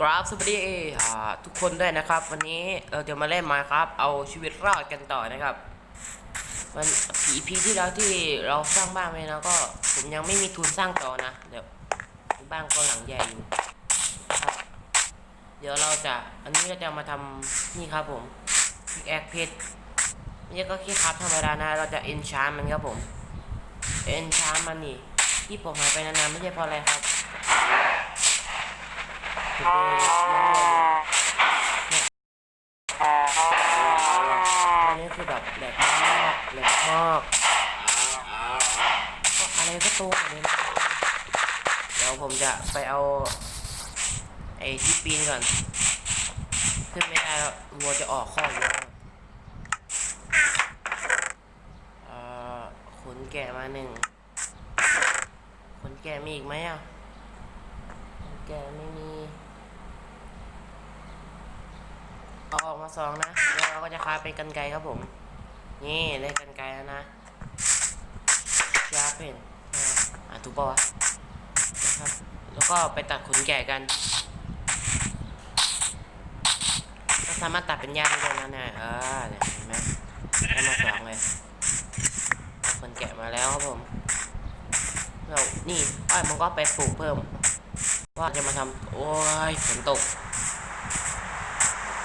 กราฟสวัสดีอ่ทุกคนด้วยนะครับ วันนี้เราจะมาเล่นมาครับ เอาชีวิตรอดกันต่อนะครับมันผีพีที่แล้วที่เราสร้างบ้านไว้นะก็ ผมยังไม่มีทุนสร้างต่อนะเดี๋ยวบ้านก็หลังใหญ่อยู่เดี๋ยวเราจะอันนี้เราจะมาทำนี่ครับผมพิกแอคเพชรนี่ก็แค่ครับธรรมดานะ เราจะเอนชานมันครับผมเอนชานมันนี่ที่ผมหายไปนานๆไม่ใช่เพราะอะไรครับ อไปเลี้ยงวัวอยู่เนี่ยอันนี้คือแบบแหลกมากแหลกมากก็อะไรก็ตัวนี้นะเดี๋ยวผมจะไปเอา ไอ้ที่ปีนก่อน ขึ้นไม่ได้แล้ววัวจะออกข้ออยู่แล้วขนแกะมาหนึ่งขนแกะมีอีกไหมอะขนแกะไม่มี เอาออกมาสองนะแล้วเราก็จะคาเป็นกันไกครับผม นี่ได้กันไกแล้วนะชาร์ปเพนอ่าถูกปะวะนะครับ แล้วก็ไปตัดขนแกะกันก็สามารถตัดเป็นย่างได้ด้วยนะเนี่ยเออเนี่ยเห็นไหมได้มาสองเลยเอาขนแกะมาแล้วครับผมเรานี่อ้อยมันก็ไปปลูกเพิ่ม ว่าจะมาทำโอ้ยฝนตก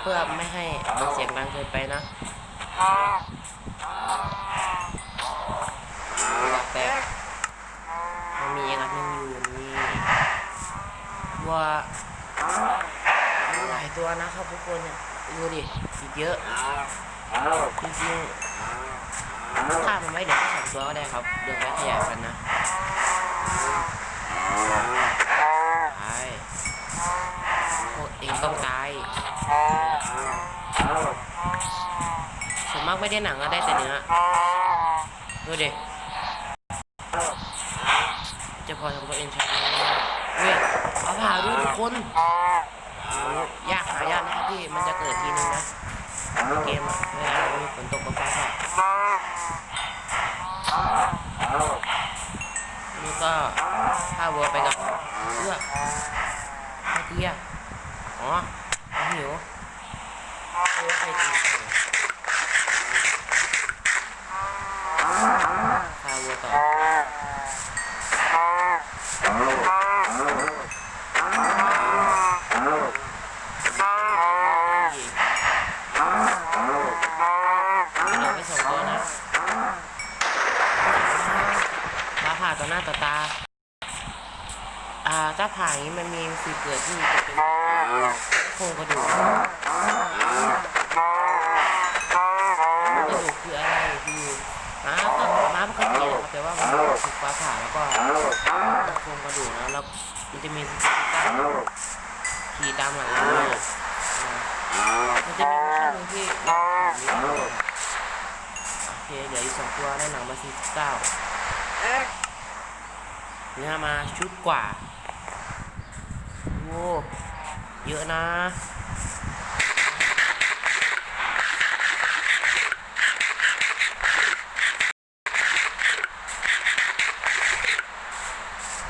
เพื่อไม่ให้มันเสียงดังเกินไปนะแตกมันมีกันหนึงอยู่นี่ว่าหลายตัวนะครับทุกคนเนี่ยดูดิอีกเยอะจริงๆถ้ามันไม่เด็กสองตัวก็ได้ครับเดี๋ยวไว้ขยายพันนะ เองต้องตายส่วนมากไม่ได้หนังก็ได้แต่เนื้อดูดิจะพอทำตัวเองใช้ไหมเฮ้ยเอาผ่าดูทุกคน ยากหายากนะครับที่ มันจะเกิดทีนึงนะเกมอะเวลามีฝนตกก็ฟ้าผ่านี่ก็ถ้าวัวไปกับเอื้อไอเทีย อ๋อหิวเออไอตีข้าวัวต่อนี่เดี๋ยวไปส่งตัวนะฟ้าผ่าต่อหน้าต่อตา อ่าถ้าผ่าอย่างนี้มันมีสิเกิดที่ ครงกระดูกกระดูกคืออะไรคือม้าก็ม้าปกตินะครับแต่ว่ามันถูกฟ้าผ่าแล้วก็โครงกระดูกนะแล้วมันจะมีสติ๊กเกอร์ขี่ตามหลังเรามาอ่ามันจะมีช่วงที่โอเคเดี๋ยวอีกสองตัวได้หนังมาสี่สิบเก้าเนื้อมาชุดกว่าโอ้ เยอะนะ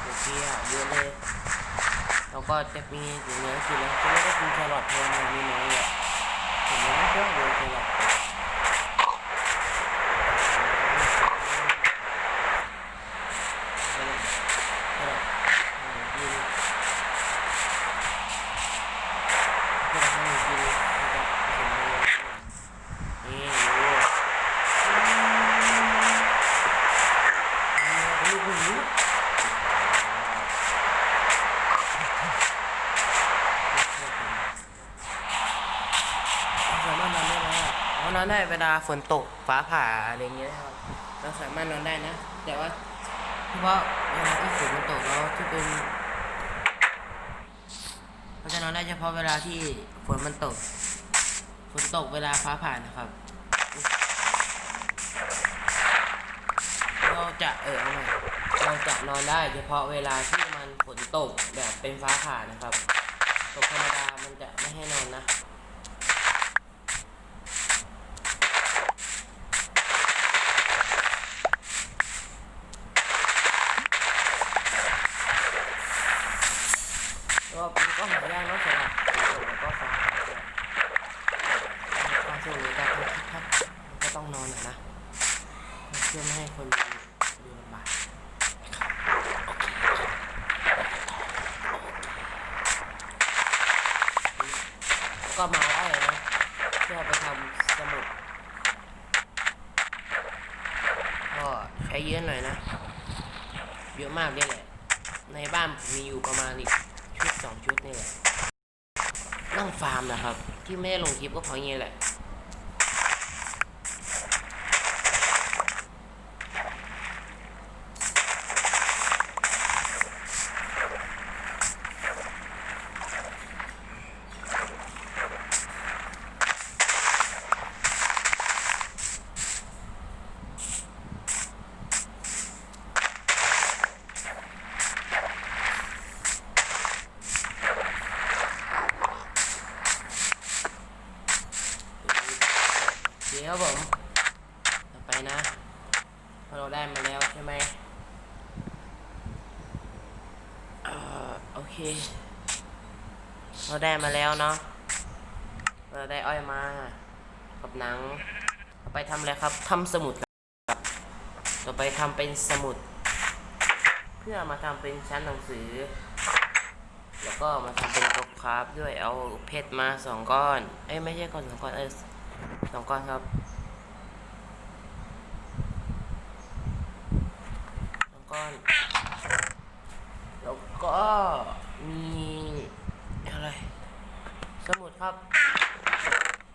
โอเคอะเยอะเลย แล้วก็จะมีถึงเนื้อกินแล้วจะไม่ได้กินแครอทเพราะมันมีน้อยอะผมยังไม่ชอบเลยแครอทแครอทแครอทกินแครอทให้กิน นอนได้เวลาฝนตกฟ้าผ่าอะไรเงี้ยนะครับเราสามารถนอนได้นะ แต่ว่าเฉพาะเวลาที่ฝนมันตกแล้วที่เป็นเราจะนอนได้เฉพาะเวลาที่ฝนมันตกฝนตกเวลาฟ้าผ่านะครับเราจะเออเอาใหม่เราจะนอนได้เฉพาะเวลาที่มันฝนตกแบบเป็นฟ้าผ่านะครับ ตกธรรมดามันจะไม่ให้นอนนะ ก็มันก็หายากเนอะสำหรับฝนตกแล้วก็ฟ้าผ่าด้วยฟ้าช่วงนี้ก็ต้องคึกคักมันก็ต้องนอนหน่อยนะ เพื่อไม่ให้คนดูดูลำบากก็มาได้นะเพื่อไปทำสมุด ก็ใช้ เยอะหน่อยนะ เยอะมากด้วยแหละ ในบ้านมมีอยู่ประมาณอีกชุดสองชุดนี่แหละนั่งฟาร์มนะครับ ที่ไม่ได้ลงคลิปก็เพราะงี้แหละ เดี๋ยวผมต่อไปนะพอเราได้มาแล้วใช่ไหมเอ่อโอเค เราได้มาแล้วเนาะ เราได้อ้อยมา กับหนังต่อไปทำอะไรครับทำสมุดครับ ต่อไปทำเป็นสมุด เพื่อมาทำเป็นชั้นหนังสือ แล้วก็มาทำเป็นโต๊ะคราฟด้วยเอาเพชรมาสองก้อน เอ้ยไม่ใช่ก้อนสองก้อนเออสองก้อนครับสองก้อน แล้วก็มี สมุดครับ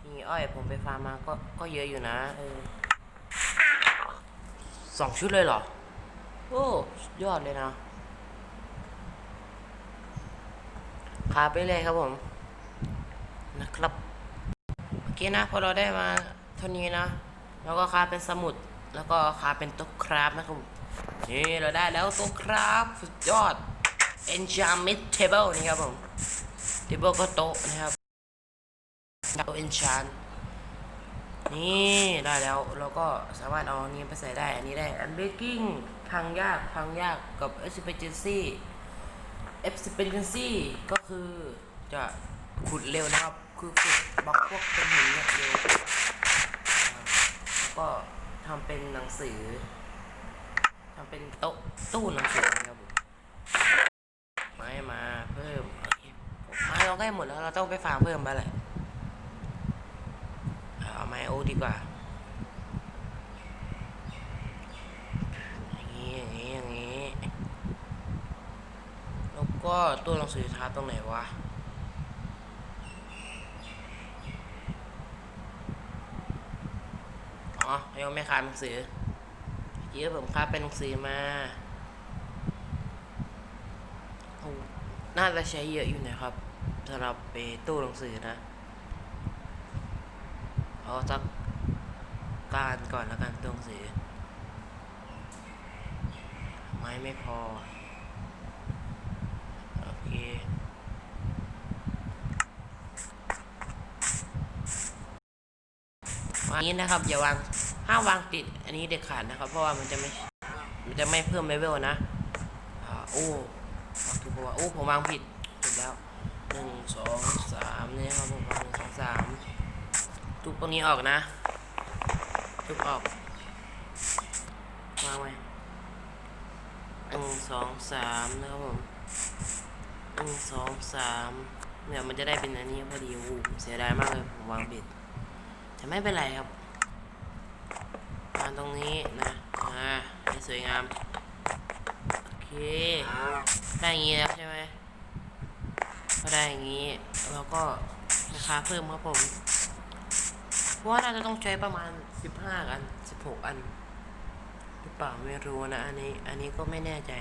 มีอ้อยผมไปฟาร์มมาก็ก็เยอะอยู่นะเออสองชุดเลยเหรอ โอ้ยอดเลยนะพาไปเลยครับผม นะครับโอเคนะพอเราได้มาเท่านี้นะแล้วก็คาเป็นสมุดแล้วก็คาเป็นโต๊ะคราฟนะครับนี่เราได้แล้วโต๊ะคราฟสุดยอด enchantment table นี่ครับผม table ก็โต๊ะนะครับ โต๊ะ enchant นี่ได้แล้วเราก็สามารถเอาอันนี้ไปใส่ได้อันนี้ได้อัน baking พังยากพังยากกับ efficiency efficiency ก็คือจะขุดเร็วนะครับ คือขุดบล็อกพวกเป็นหินเนี่ยเร็วแล้วก็ทำเป็นหนังสือทำเป็นโต๊ะตู้หนังสือนะครับผมไม้มาเพิ่มโอเคไม้เราใกล้หมดแล้วเราต้องไปฟาร์มเพิ่มไปแหละ โอดีกว่า อย่างนี้ อย่างนี้ อย่างนี้ แล้วก็ตัวหนังสือทับตรงไหนวะอ๋อยังไม่คาบหนังสือเยอะผมคาบเป็นหนังสือมาน่าจะใช้เยอะอยู่นะครับสำหรับไปตู้หนังสือนะ อาสักการก่อนแล้วกันตู้หนังสือไม้ไม่พอ โอเควางนี้นะครับ อย่าวางห้ามวางติดอันนี้เด็ดขาดนะครับ เพราะว่ามันจะไม่มันจะไม่เพิ่มเลเวลนะโอ้วางถูกว่าโอ้ผมวางผิดถูกแล้วหนึ่งสองสามนี่ครับผมวางหนึ่งสองสาม ทุบตรงนี้ออกนะทุบออกวางไว้หนึ่งสองสามนะครับผมหนึ่งสองสามเนี่ยมันจะได้เป็นอันนี้พอดีโอ้เสียดายมากเลยผมวางผิดแต่ไม่เป็นไรครับวางตรงนี้นะอ่าให้สวยงามโอเคได้อย่างนี้แล้วใช่ไหมก็ได้อย่างนี้แล้วก็ราคาเพิ่มครับผม ว่าน่าจะต้องใช้ประมาณสิบห้าอันสิบหกอัน หรือเปล่าไม่รู้นะ อันนี้ อันนี้ก็ไม่แน่ใจ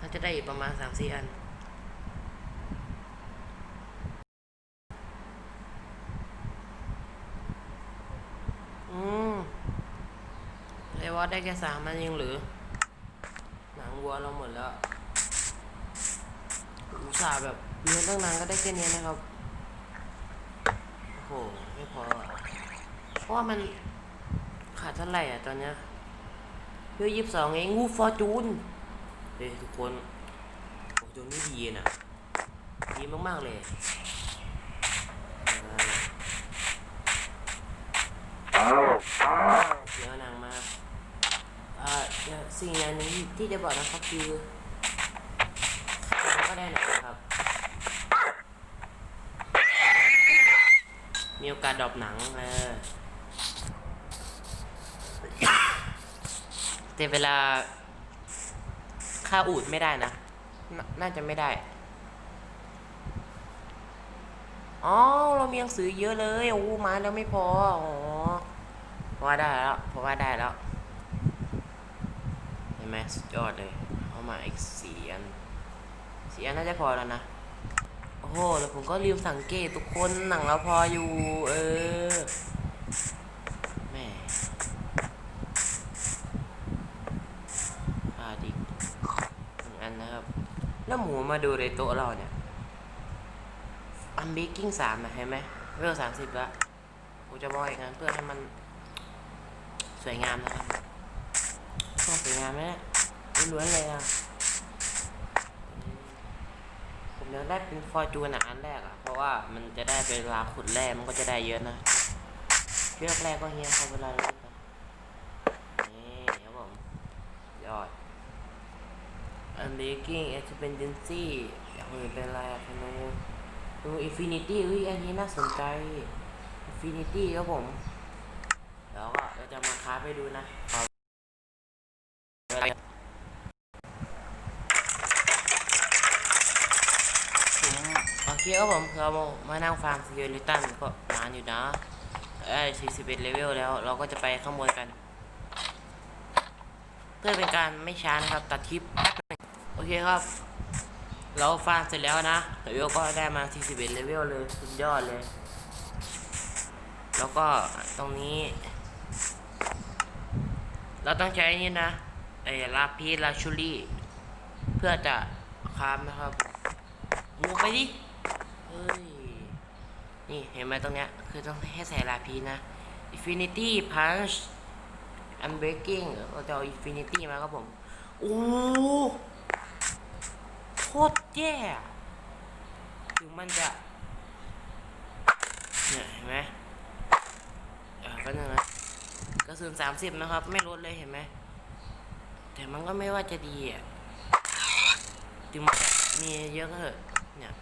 น่าจะได้อีกประมาณสามสี่อันอืมเลยว่าได้แค่สามมันยังหรือ หนังวัวเราหมดแล้วอุตส่าห์แบบเลี้ยงตั้งนานก็ได้แค่นี้นะครับ โอ้โห ไม่พอ เพราะว่ามันขาดเท่าไหร่อะตอนเนี้ยเพื่อยี่สิบสองเองงูฟอร์จูนเฮ้ยทุกคนฟอร์จูนนี่ดีนะดีมากๆเลยเดี๋ยวนังมาอ่าเดี๋ยวสิ่งอย่างหนึงที่จะบอกนะครับคือก็ได้นะครับ มีโอกาสดรอปหนังเออแต่เวลาค่าอูดไม่ได้นะนน่าจะไม่ได้ อ๋อ เรามีหนังสือเยอะเลย โอ้ มาแล้วไม่พอ อ๋อพว่าได้แล้วเพราะว่าได้แล้ว เห็นไหมสุดยอดเลย เอามาอีกสี่อันสี่อันน่าจะพอแล้วนะ โอ้โหแล้วผมก็ลืมสังเกตทุกคนหนังเราพออยู่ เออแหม่ขาดอีกหนึ่งอันนะครับ แล้วหมูมาดูในโต๊ะเราเนี่ย อันเบกกิ้งสามนะเห็นไหมเรื่องสามสิบล้วผมจะบอกอย่างนั้นเพื่อให้มัน สวยงามนะครับสวยงามไหมล้วนเลยอะ ผมยังได้เป็นฟอร์จูนอะอันแรกอะเพราะว่ามันจะได้เวลาขุดแร่มันก็จะได้เยอะนะเชือกแรกก็เฮียเขาเวลาเรานี่ครับผมยอด Unbreaking Expendency อย่างอื่นเป็นอะไรอะคุณดูดู Infinity อุ้ยอันนี้น่าสนใจ Infinity ครับผม แล้วก็เราจะมาค้าไปดูนะขอผมโอเคครับผมเรามานั่งฟาร์มซิเลิตันก็นานอยู่นะได้41เลเวลแล้วเราก็จะไปข้างบนกัน เพื่อเป็นการไม่ช้านะครับตัดคลิปโอเคครับ เราฟาร์มเสร็จแล้วนะเลเวลก็ได้มา41เลเวลเลยสุดยอดเลย แล้วก็ตรงนี้ เราต้องใช้นี่นะไอ้ลาพีลาชูรี่ เพื่อจะคามนะครับมูไปดิ นี่เห็นไหมตรงเนี้ย คือต้องให้ใส่ลาพีนะ Infinity Punch Unbreaking เราจะเอา Infinity มาครับผม โอ้โคตรแย่ถึงมันจะเนี่ยเห็นไหมเออก็นึงนะกระสุนสามสิบนะครับ ไม่ลดเลยเห็นไหม แต่มันก็ไม่ว่าจะดีอะถึงมันมีเยอะก็เถอะ เนี่ย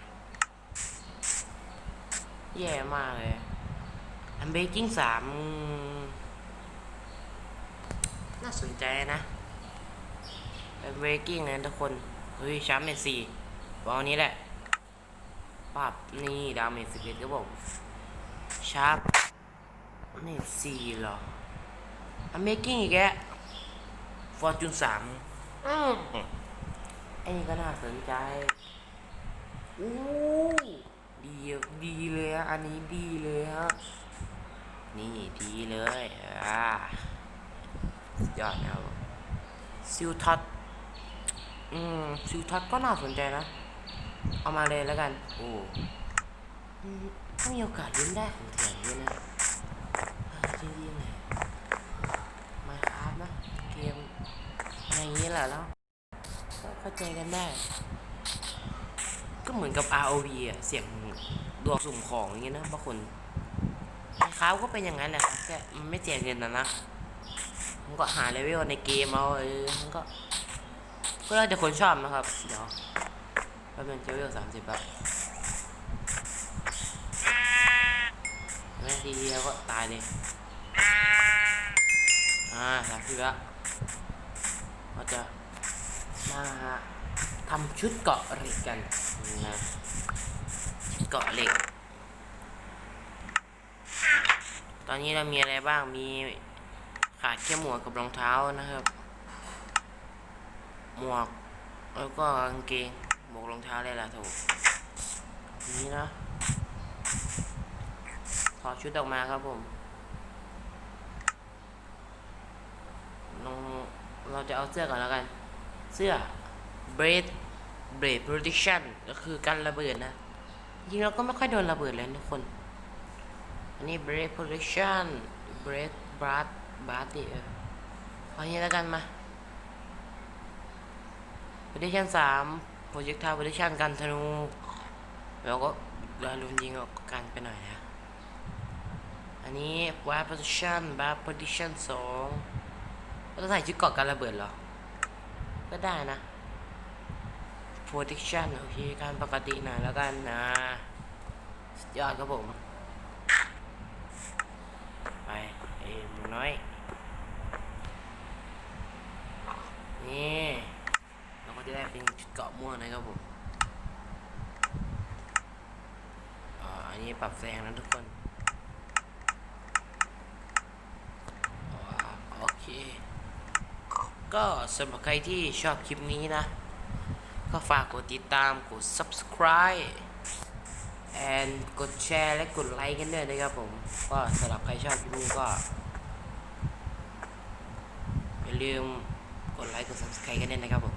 แย่มากเลย อันเบกกิ้งสามน่าสนใจนะอันเบกกิ้งนะทุกคน เฮ้ยช้ำเป็นสี่วางนี้แหละปับนี่ดาวเมจสิบเอ็ดก็บอกชาร์ปเมจสี่เหรออันเบกกิ้งอีกแกฟอร์จูนสามอืมไอ้นี่ก็น่าสนใจอู้ ดีดีเลยอะอันนี้ดีเลยฮะนี่ดีเลยอ่ายอดนะครับซิลท็อตอืมซิลท็อตก็น่าสนใจนะ เอามาเลยแล้วกัน โอ้ถ้ามีโอกาสลุ้นได้ของเถื่อนด้วยนะเออจริงเลยมาครับนะ เกมอะไรอย่างนี้แหละแล้วเข้าใจกันได้ เหมือนกับ ROV อะ เสียงดวงสุ่มของอย่างเงี้ยนะบางคนค้าก็เป็นอย่างนั้นแหละครับแค่มันไม่เสียเงินนะนะมันก็หาเลเวลในเกมเอาเออมันก็ ก็แล้วแต่คนชอบนะครับ เดี๋ยวแป๊บนึงเลเวลสามสิบอะแม่ทีเดียวก็ตายเลย อ่าสามสิบละเราจะมา ทำชุดเกาะเหล็กกันนะชุดเกาะเหล็ก ตอนนี้เรามีอะไรบ้างมีขาดแค่หมวกกับรองเท้านะครับ หมวกแล้วก็กางเกงหมวกรองเท้าเลยล่ะถูกนี่นะถอดชุดออกมาครับผมเราจะเอาเสื้อก่อนแล้วกัน เสื้อ Braid Braid Protection ก็คือกันระเบิดนะจริงเราก็ไม่ค่อยโดนระเบิดเลยทุกคน อันนี้ Braid Protection Braid Brat Brat ดิเออเอาอย่างนี้แล้วกันมา Protection 3 Projectile Protection กันธนูแล้วก็เวลารุนยิงก็กันไปหน่อยนะ อันนี้ Bar Protection Bar Protection 2เราใส่ชุดเกาะกันระเบิดเหรอ ก็ได้นะ protection โอเค การปกติหน่อยแล้วกันนะสุดยอดครับผม ไปไอ้หมูน้อย นี่ เราก็จะได้เป็นชุดเกาะม่วงนะครับผมอันนี้ปรับแสงนะทุกคนโอเค ก็สำหรับใครที่ชอบคลิปนี้นะ ก็ฝากกดติดตามกด subscribe and กดแชร์และกดไลค์กันด้วยนะครับผม ก็สำหรับใครชอบคลิปนี้ก็อย่าลืมกดไลค์กด subscribe กันด้วยนะครับผม